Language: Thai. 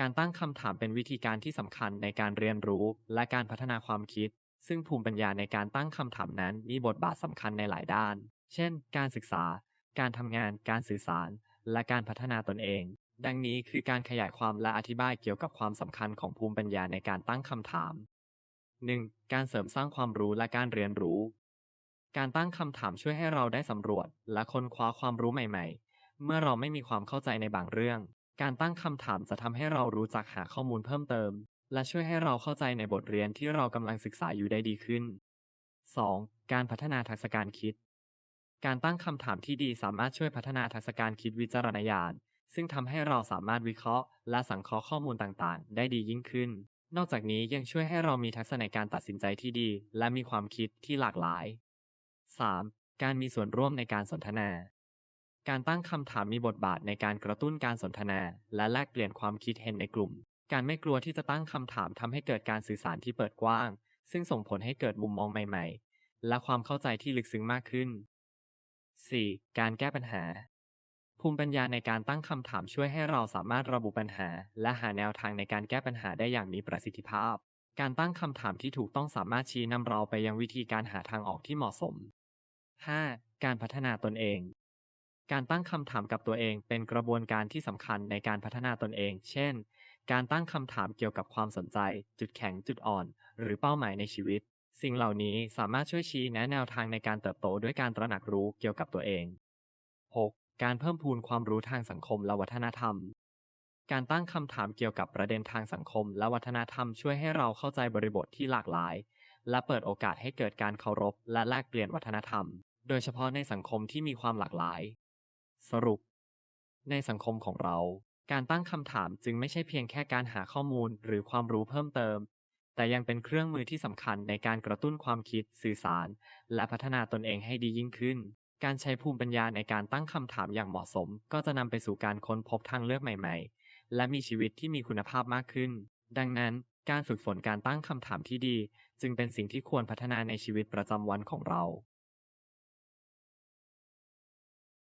การตั้งคำถามเป็นวิธีการที่สำคัญในการเรียนรู้และการพัฒนาความคิด ซึ่งภูมิปัญญาในการตั้งคำถามนั้นมีบทบาทสำคัญในหลายด้าน เช่น การศึกษา การทำงาน การสื่อสาร และการพัฒนาตนเอง ดังนี้คือการขยายความและอธิบายเกี่ยวกับความสำคัญของภูมิปัญญาในการตั้งคำถาม 1. การเสริมสร้างความรู้และการเรียนรู้ การตั้งคำถามช่วยให้เราได้สำรวจ และค้นคว้าความรู้ใหม่ ๆ เมื่อเราไม่มีความเข้าใจในบางเรื่อง การตั้งคำถามจะทำให้เรารู้จักหาข้อมูลเพิ่มเติม และช่วยให้เราเข้าใจในบทเรียนที่เรากำลังศึกษาอยู่ได้ดีขึ้น 2. การพัฒนาทักษะการคิด การตั้งคำถามที่ดีสามารถช่วยพัฒนาทักษะการคิดวิจารณญาณ ซึ่งทำให้เราสามารถวิเคราะห์ และสังเคราะห์ข้อมูลต่างๆ ได้ดียิ่งขึ้น นอกจากนี้ยังช่วยให้เรามีทักษะในการตัดสินใจที่ดี และมีความคิดที่หลากหลาย 3. การมีส่วนร่วมในการสนทนา การตั้งคำถามมีบทบาทในการกระตุ้นการสนทนา และแลกเปลี่ยนความคิดเห็นในกลุ่ม การไม่กลัวที่จะตั้งคำถามทำให้เกิดการสื่อสารที่เปิดกว้าง ซึ่งส่งผลให้เกิดมุมมองใหม่ๆ และความเข้าใจที่ลึกซึ้งมากขึ้น 4. การแก้ปัญหา ภูมิปัญญาในการตั้งคำถามช่วยให้เราสามารถระบุปัญหา และหาแนวทางในการแก้ปัญหาได้อย่างมีประสิทธิภาพ การตั้งคำถามที่ถูกต้องสามารถชี้นำเราไปยังวิธีการหาทางออกที่เหมาะสม 5. การพัฒนาตนเอง การตั้งคำถามกับตัวเองเป็นกระบวนการที่สำคัญในการพัฒนาตนเอง เช่น การตั้งคำถามเกี่ยวกับความสนใจ จุดแข็ง จุดอ่อน หรือเป้าหมายในชีวิต สิ่งเหล่านี้สามารถช่วยชี้แนะแนวทางในการเติบโตด้วยการตระหนักรู้เกี่ยวกับตัวเอง 6. การเพิ่มพูนความรู้ทางสังคมและวัฒนธรรม การตั้งคำถามเกี่ยวกับประเด็นทางสังคม และวัฒนธรรมช่วยให้เราเข้าใจบริบทที่หลากหลาย และเปิดโอกาสให้เกิดการเคารพ และแลกเปลี่ยนวัฒนธรรม โดยเฉพาะในสังคมที่มีความหลากหลาย สรุป ในสังคมของเรา การตั้งคำถามจึงไม่ใช่เพียงแค่การหาข้อมูลหรือความรู้เพิ่มเติม แต่ยังเป็นเครื่องมือที่สำคัญในการกระตุ้นความคิดสื่อสาร และพัฒนาตนเองให้ดียิ่งขึ้น การใช้ภูมิปัญญาในการตั้งคำถามอย่างเหมาะสม ก็จะนำไปสู่การค้นพบทางเลือกใหม่ ๆ และมีชีวิตที่มีคุณภาพมากขึ้น ดังนั้นการฝึกฝนการตั้งคำถามที่ดี จึงเป็นสิ่งที่ควรพัฒนาในชีวิตประจำวันของเรา